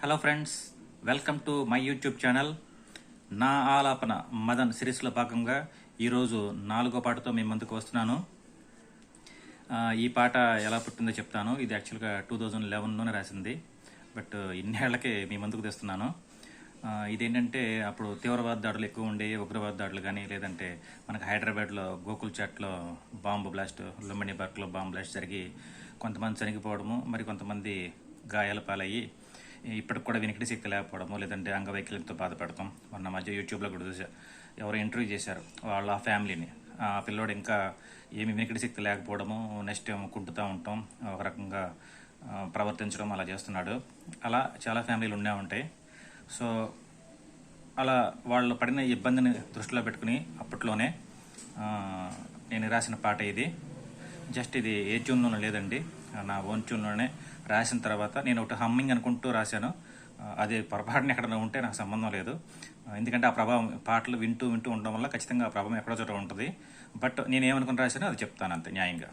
Hello friends welcome to my YouTube channel నా ఆలాపన మదన్ సిరీస్లో భాగంగా ఈరోజు నాలుగో పాటతో మీ ముందుకు వస్తున్నాను. ఈ పాట ఎలా పుట్టిందో చెప్తాను. ఇది యాక్చువల్గా టూ థౌజండ్ లెవెన్లోనే రాసింది. బట్ ఇన్నేళ్ళకే మీ ముందుకు తెస్తున్నాను. ఇదేంటంటే అప్పుడు తీవ్రవాద దాడులు ఎక్కువ ఉండేవి ఉగ్రవాద దాడులు కానీ లేదంటే మనకు హైదరాబాద్లో గోకుల్ చాట్లో బాంబు బ్లాస్ట్ లుంబిని పార్క్లో బాంబు బ్లాస్ట్ జరిగి కొంతమంది చనిపోవడము మరి కొంతమంది గాయాల పాలయ్యి ఇప్పటికి కూడా వినికిడి శక్తి లేకపోవడము లేదంటే అంగవైకల్యంతో బాధపడతాం మొన్న మధ్య యూట్యూబ్లో కూడా చూసా. ఎవరు ఇంటర్వ్యూ చేశారు వాళ్ళ ఫ్యామిలీని. ఆ పిల్లోడు ఇంకా ఏమి వినికిడి శక్తి లేకపోవడము నెక్స్ట్ ఏమో కుంటుతూ ఉంటాం ఒక రకంగా ప్రవర్తించడం అలా చేస్తున్నాడు. అలా చాలా ఫ్యామిలీలు ఉండే ఉంటాయి. సో అలా వాళ్ళు పడిన ఇబ్బందిని దృష్టిలో పెట్టుకుని అప్పట్లోనే నేను రాసిన పాట ఇది. జస్ట్ ఇది ఏ ట్యూన్లోనూ లేదండి. నా ఓన్ ట్యూన్లోనే రాసిన తర్వాత నేను ఒకటి హమ్మింగ్ అనుకుంటూ రాశాను. అది పొరపాటున ఎక్కడైనా ఉంటే నాకు సంబంధం లేదు. ఎందుకంటే ఆ ప్రభావం పాటలు వింటూ వింటూ ఉండడం వల్ల ఖచ్చితంగా ఆ ప్రభావం ఎక్కడో చోట ఉంటుంది. బట్ నేను ఏమనుకుని రాశానో అది చెప్తాను అంతే న్యాయంగా.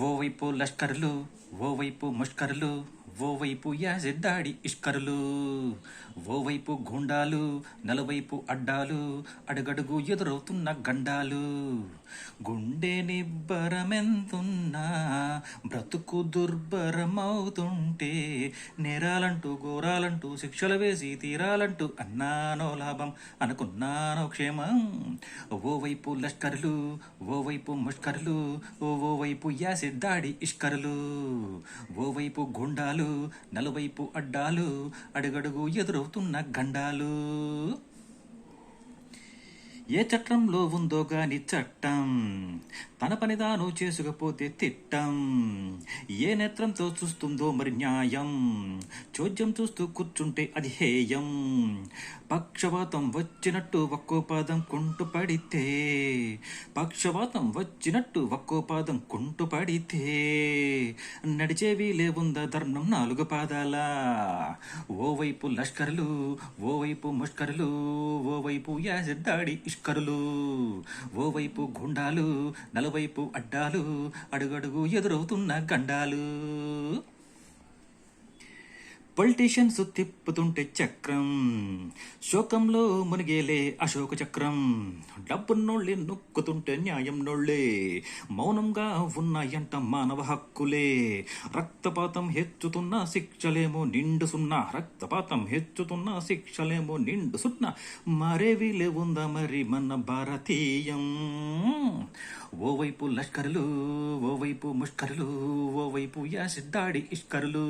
ఓవైపు లష్కర్లు ఓవైపు ముష్కర్లు ఓవైపు యాజెద్దాడి ఇష్కరులు ఓవైపు గుండాలు నలువైపు అడ్డాలు అడుగడుగు ఎదురవుతున్న గండాలు. గుండె నిబ్బరమెంతున్నా బ్రతుకు దుర్భరమవుతుంటే నేరాలంటూ ఘోరాలంటూ శిక్షలు వేసి తీరాలంటూ అన్నానో లాభం అనుకున్నానో క్షేమం. ఓవైపు లష్కరులు ఓవైపు ముష్కరులు ఓవైపు యాసిద్దాడి ఇష్కరులు ఓవైపు గుండాలు నలువైపు అడ్డాలు అడుగడుగు ఎదురవుతున్న గండాలు. ఏ చట్టంలో ఉందో గాని చట్టం తన పని తాను చేసుకపోతే తిట్టం. ఏ నేత్రంతో చూస్తుందో మరి న్యాయం? చోద్యం చూస్తూ కూర్చుంటే అది హేయం. పక్షవాతం వచ్చినట్టు ఒక్కో పాదం కుంటు పడితే పక్షవాతం వచ్చినట్టు ఒక్కో పాదం కుంటు పడితే నడిచేవి లేవుందా ధర్మం నాలుగు పాదాల? ఓవైపు లష్కరులు ఓవైపు ముష్కరులు ఓవైపు యాసిడ్ దాడి ఇష్కరులు ఓవైపు గుండాలు నలువైపు అడ్డాలు అడుగడుగు ఎదురవుతున్న గండాలు. పొలిటీషియన్స్ తిప్పుతుంటే చక్రం. శోకంలో మునిగేలే అశోక చక్రం. డబ్బున్నోళ్ళే నొక్కుతుంటే న్యాయం నోళ్ళే మౌనంగా ఉన్నాయంట మానవ హక్కులే. రక్తపాతం హెచ్చుతున్న శిక్షలేమో నిండు సున్నా. రక్తపాతం హెచ్చుతున్న శిక్షలేమో నిండు సున్నా. మరేవి లేవుందా మరి మన భారతీయం? ఓవైపు లష్కరులు ఓవైపు ముష్కరులు ఓవైపు యాసిడ్ దాడి ఇష్కరులు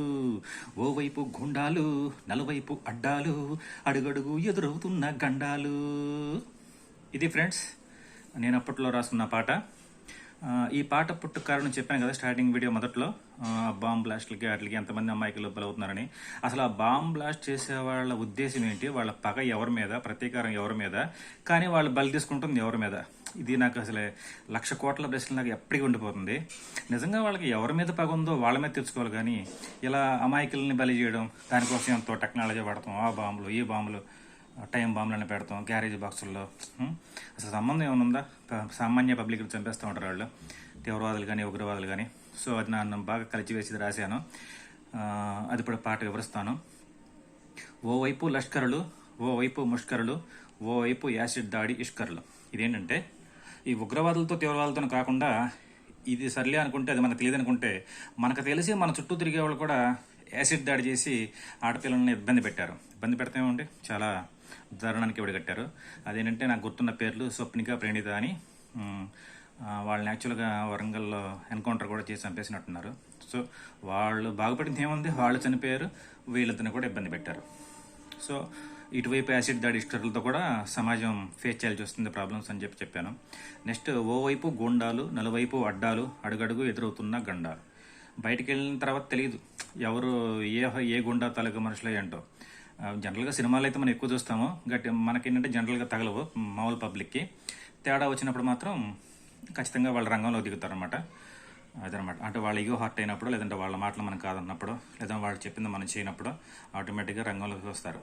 ఓవైపు గుండాలు నలువైపు అడ్డాలు అడుగడుగు ఎదురవుతున్న గండాలు. ఇది ఫ్రెండ్స్ నేను అప్పట్లో రాసుకున్న పాట. ఈ పాట పుట్టు కారణం చెప్పాను కదా స్టార్టింగ్ వీడియో మొదట్లో. బాంబ్ బ్లాస్ట్లకి వాటికి ఎంతమంది అమ్మాయికి బలవుతున్నారని అసలు ఆ బాంబ్ బ్లాస్ట్ చేసే వాళ్ళ ఉద్దేశం ఏంటి? వాళ్ళ పగ ఎవరి మీద ప్రతీకారం ఎవరి మీద? కానీ వాళ్ళు బలి తీసుకుంటుంది ఎవరి మీద? ఇది నాకు అసలు లక్ష కోట్ల ప్రశ్న నాకు ఎప్పటికీ ఉండిపోతుంది. నిజంగా వాళ్ళకి ఎవరి మీద పగ ఉందో వాళ్ళ మీద తెచ్చుకోవాలి కానీ ఇలా అమాయకుల్ని బలి చేయడం దానికోసం ఎంతో టెక్నాలజీ వాడతాం. ఆ బాంబులు ఈ బాంబులు టైం బాంబులను పెడతాం గ్యారేజ్ బాక్సుల్లో. అసలు సంబంధం ఏమైనా ఉందా? సామాన్య పబ్లిక్ చంపేస్తూ ఉంటారు వాళ్ళు. తీవ్రవాదులు కానీ ఉగ్రవాదులు కానీ. సో అది నన్ను బాగా కలిచివేసి రాశాను. అది ఇప్పుడు పాట వివరిస్తాను. ఓవైపు లష్కరులు ఓవైపు ముష్కరులు ఓవైపు యాసిడ్ దాడి ఇష్కరులు. ఇదేంటంటే ఈ ఉగ్రవాదులతో తీవ్రవాదులతో కాకుండా ఇది సర్లే అనుకుంటే అది మనకు తెలియదు అనుకుంటే మనకు తెలిసి మన చుట్టూ తిరిగే వాళ్ళు కూడా యాసిడ్ దాడి చేసి ఆడపిల్లల్ని ఇబ్బంది పెట్టారు. ఇబ్బంది పెడతామండి చాలా దారుణానికి విడగట్టారు అదేంటంటే నాకు గుర్తున్న పేర్లు స్వప్నిక ప్రణీత అని వాళ్ళని యాక్చువల్గా వరంగల్లో ఎన్కౌంటర్ కూడా చేసి చంపేసినట్టున్నారు. సో వాళ్ళు బాగుపడింది ఏముంది? వాళ్ళు చనిపోయారు వీళ్ళతో కూడా ఇబ్బంది పెట్టారు. సో ఇటువైపు యాసిడ్ దాడి ఇష్టర్లతో కూడా సమాజం ఫేస్ చేయాల్సి వస్తుంది ప్రాబ్లమ్స్ అని చెప్పి చెప్పాను. నెక్స్ట్ ఓవైపు గుండాలు నలువైపు అడ్డాలు అడుగడుగు ఎదురవుతున్న గండాలు. బయటికి వెళ్ళిన తర్వాత తెలియదు ఎవరు ఏ ఏ గుండా తలక మనుషులు ఏంటో. జనరల్గా సినిమాలు అయితే మనం ఎక్కువ చూస్తాము గట్టి మనకేంటంటే జనరల్గా తగలవు మామూలు పబ్లిక్కి. తేడా వచ్చినప్పుడు మాత్రం ఖచ్చితంగా వాళ్ళ రంగంలో దిగుతారనమాట అదనమాట. అంటే వాళ్ళ ఈగో హార్ట్ అయినప్పుడు లేదంటే వాళ్ళ మాటలు మనం కాదన్నప్పుడు లేదా వాళ్ళు చెప్పింది మనం చేయనప్పుడు ఆటోమేటిక్గా రంగంలోకి వస్తారు.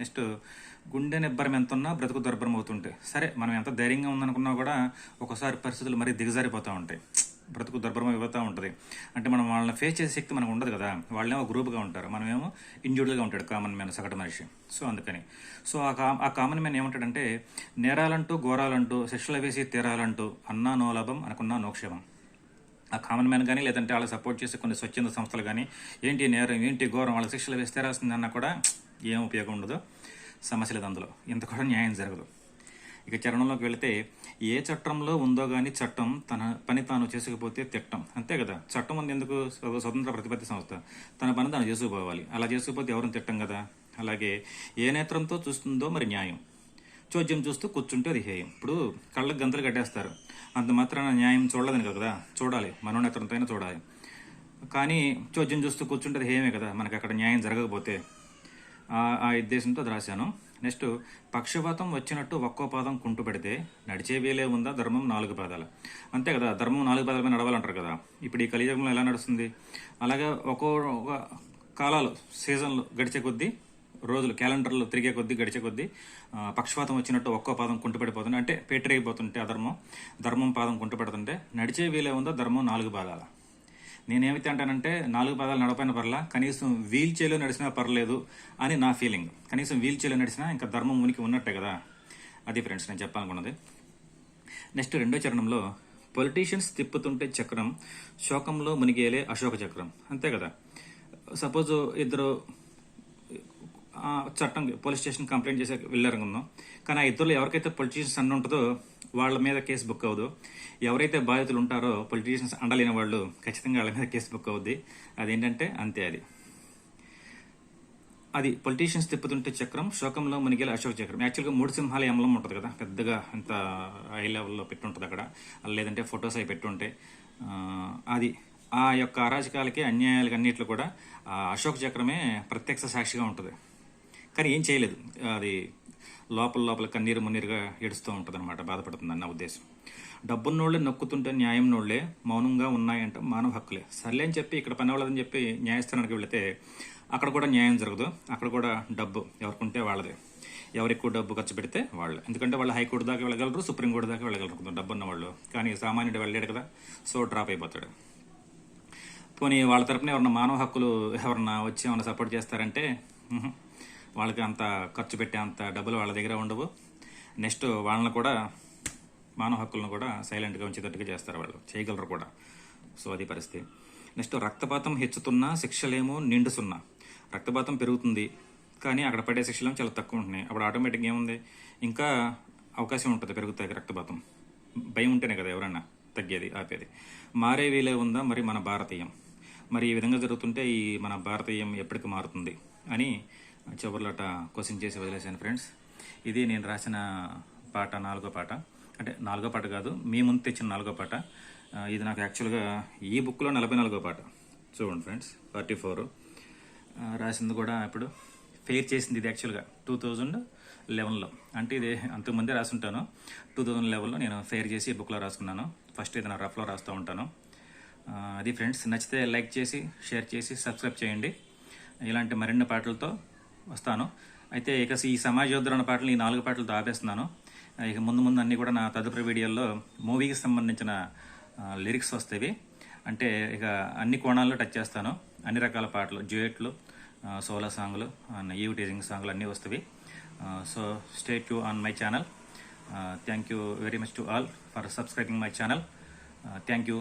నెక్స్ట్ గుండె నిబ్బరం ఎంత ఉన్నా బ్రతుకు దుర్భరం అవుతుంటే. సరే మనం ఎంత ధైర్యంగా ఉందనుకున్నా కూడా ఒకసారి పరిస్థితులు మరీ దిగజారిపోతూ ఉంటాయి. బ్రతుకు దుర్భరం అయిపోతూ ఉంటుంది. అంటే మనం వాళ్ళని ఫేస్ చేసే శక్తి మనకు ఉండదు కదా. వాళ్ళేమో గ్రూప్గా ఉంటారు. మనమేమో ఇండివిజువల్గా ఉంటాడు కామన్ మ్యాన్ సగటు మనిషి. సో అందుకని. సో ఆ కా ఆ కామన్ మ్యాన్ ఏమంటాడంటే నేరాలంటూ ఘోరాలంటూ శిక్షలు వేసి తీరాలంటూ అన్నా నోలాభం అనుకున్నా నోక్షేమం ఆ కామన్ మ్యాన్ కానీ లేదంటే వాళ్ళకి సపోర్ట్ చేసే కొన్ని స్వచ్ఛంద సంస్థలు కానీ ఏంటి నేరం? ఏంటి ఘోరం? వాళ్ళ శిక్షలు వేస్తే రాస్తుందన్నా కూడా ఏం ఉపయోగం ఉండదు. సమస్య లేదు అందులో. ఇంత కూడా న్యాయం జరగదు. ఇక చరణంలోకి వెళితే ఏ చట్టంలో ఉందో కానీ చట్టం తన పని తాను చేసుకుపోతే తిట్టం. అంతే కదా? చట్టం ఉంది ఎందుకు? స్వతంత్ర ప్రతిపత్తి సంస్థ. తన పని తాను చేసుకుపోవాలి. అలా చేసుకుపోతే ఎవరిని తిట్టం కదా? అలాగే ఏ నేత్రంతో చూస్తుందో మరి న్యాయం. చోద్యం చూస్తూ కూర్చుంటే అది హేయం. ఇప్పుడు కళ్ళకు గంతలు కట్టేస్తారు. అంత మాత్రాన న్యాయం చూడలేదని కదా చూడాలి. మనోనేత్రంతో అయినా చూడాలి. కానీ చోద్యం చూస్తూ కూర్చుంటే అది హేయమే కదా? మనకి అక్కడ న్యాయం జరగకపోతే. ఆ- ఉద్దేశంతో అది రాశాను. నెక్స్ట్ పక్షపాతం వచ్చినట్టు ఒక్కో పాదం కుంటు పెడితే నడిచే వీలే ఉందా? ధర్మం నాలుగు పాదాలు. అంతే కదా ధర్మం నాలుగు పాదాల మీద నడవాలంటారు కదా. ఇప్పుడు ఈ కలియుగంలో ఎలా నడుస్తుంది? అలాగే ఒక్కో ఒక కాలాలు సీజన్లు గడిచే కొద్దీ రోజులు క్యాలెండర్లు తిరిగే కొద్దీ గడిచే కొద్దీ పక్షపాతం వచ్చినట్టు ఒక్కో పాదం కుంటుపడిపోతుంది అంటే పేటరైపోతుంటే అధర్మం ధర్మం పాదం కుంటుపెడుతుంటే నడిచే వీలే ఉందా? ధర్మం నాలుగు పాదాల? నేనేమైతే అంటానంటే నాలుగు పదాలు నడపైన పర్లా కనీసం వీల్ చైర్లో నడిచినా పర్లేదు అని నా ఫీలింగ్ కనీసం వీల్ చైర్లో నడిచినా ఇంకా ధర్మం ఉనికి ఉన్నట్టే కదా. అది ఫ్రెండ్స్ నేను చెప్పాలనుకున్నది. నెక్స్ట్ రెండో చరణంలో పొలిటీషియన్స్ తిప్పుతుంటే చక్రం శోకంలో మునిగేలే అశోక చక్రం. అంతే కదా. సపోజ్ ఇద్దరు చట్టం పోలీస్ స్టేషన్ కంప్లైంట్ చేసే వెళ్ళారనుకుందాం కానీ ఆ ఇద్దరు ఎవరికైతే పొలిటీషియన్స్ అన్న ఉంటుందో వాళ్ళ మీద కేసు బుక్ అవ్వదు. ఎవరైతే బాధితులు ఉంటారో పొలిటీషియన్స్ అండలేని వాళ్ళు ఖచ్చితంగా వాళ్ళ మీద కేసు బుక్ అవుద్ది. అదేంటంటే అంతే అది. అది పొలిటీషియన్స్ తిప్పుతుంటే చక్రం శోకంలో మునిగేలా అశోక చక్రం. యాక్చువల్గా మూడు సింహాల అమలం ఉంటుంది కదా పెద్దగా అంత హై లెవెల్లో పెట్టి ఉంటుంది అక్కడ. లేదంటే ఫొటోస్ అవి పెట్టుంటే. అది ఆ యొక్క అరాజకాలకి అన్యాయాలకి అన్నిట్లో కూడా అశోక్ అశోక చక్రమే ప్రత్యక్ష సాక్షిగా ఉంటుంది. కానీ ఏం చేయలేదు. అది లోపల లోపల కన్నీరు మున్నీరుగా ఏడుస్తూ ఉంటుంది అనమాట బాధపడుతుంది అన్న ఉద్దేశం. డబ్బున్నోళ్ళే నొక్కుతుంటే న్యాయం నోళ్ళే మౌనంగా ఉన్నాయంట మానవ హక్కులే. సర్లే అని చెప్పి ఇక్కడ పని అవ్వలేదని చెప్పి న్యాయస్థానానికి వెళితే అక్కడ కూడా న్యాయం జరగదు అక్కడ కూడా డబ్బు ఎవరికుంటే వాళ్ళదే. ఎవరు ఎక్కువ డబ్బు ఖర్చు పెడితే వాళ్ళు. ఎందుకంటే వాళ్ళు హైకోర్టు దాకా వెళ్ళగలరు సుప్రీంకోర్టు దాకా వెళ్ళగలరు డబ్బు ఉన్న వాళ్ళు కానీ సామాన్యుడు వెళ్ళాడు కదా సో డ్రాప్ అయిపోతాడు. పోనీ వాళ్ళ తరపున ఎవరన్నా మానవ హక్కులు ఎవరన్నా వచ్చి ఏమన్నా సపోర్ట్ చేస్తారంటే వాళ్ళకి అంత ఖర్చు పెట్టే అంత డబ్బులు వాళ్ళ దగ్గర ఉండవు. నెక్స్ట్ వాళ్ళని కూడా మానవ హక్కులను కూడా సైలెంట్గా ఉంచేటట్టుగా చేస్తారు వాళ్ళు. చేయగలరు కూడా. సో అది పరిస్థితి. నెక్స్ట్ రక్తపాతం హెచ్చుతున్నా శిక్షలేమో నిండుసున్నా. రక్తపాతం పెరుగుతుంది. కానీ అక్కడ పడే శిక్షలు చాలా తక్కువ ఉంటున్నాయి. అప్పుడు ఆటోమేటిక్గా ఏముంది? ఇంకా అవకాశం ఉంటుంది పెరుగుతాయి రక్తపాతం. భయం ఉంటేనే కదా ఎవరన్నా తగ్గేది ఆపేది. మారే వీలే ఉందా మరి మన భారతీయం? మరి ఈ విధంగా జరుగుతుంటే ఈ మన భారతీయం ఎప్పటికి మారుతుంది? అని చివరిలోట క్వశ్చన్ చేసి వదిలేశాను ఫ్రెండ్స్. ఇది నేను రాసిన పాట నాలుగో పాట. అంటే నాలుగో పాట కాదు మీ ముందు తెచ్చిన నాలుగో పాట. ఇది నాకు యాక్చువల్గా ఈ బుక్లో నలభై నాలుగో పాట. చూడండి ఫ్రెండ్స్ ఫార్టీ ఫోర్. రాసింది కూడా ఇప్పుడు ఫెయిర్ చేసింది ఇది యాక్చువల్గా టూ థౌజండ్ లెవెన్లో. అంటే ఇది అంతకుముందే రాసుంటాను. టూ థౌజండ్ లెవెన్లో నేను ఫెయిర్ చేసి ఈ బుక్లో రాసుకున్నాను. ఫస్ట్ ఇది నా రఫ్లో రాస్తూ ఉంటాను. అది ఫ్రెండ్స్ నచ్చితే లైక్ చేసి షేర్ చేసి సబ్స్క్రైబ్ చేయండి. ఇలాంటి మరిన్ని పాటలతో వస్తాను. అయితే ఇక ఈ సమాజోద్ధరణ పాటలు ఈ నాలుగు పాటలతో ఆపేస్తున్నాను ఇక ముందు ముందు అన్నీ కూడా నా తదుపరి వీడియోల్లో మూవీకి సంబంధించిన లిరిక్స్ వస్తాయి. అంటే ఇక అన్ని కోణాల్లో టచ్ చేస్తాను. అన్ని రకాల పాటలు డ్యూయెట్లు సోలో సాంగ్లు ఈవ్ టీజింగ్ సాంగ్లు అన్నీ వస్తాయి. So state you on my channel thank you very much to all for subscribing my channel thank you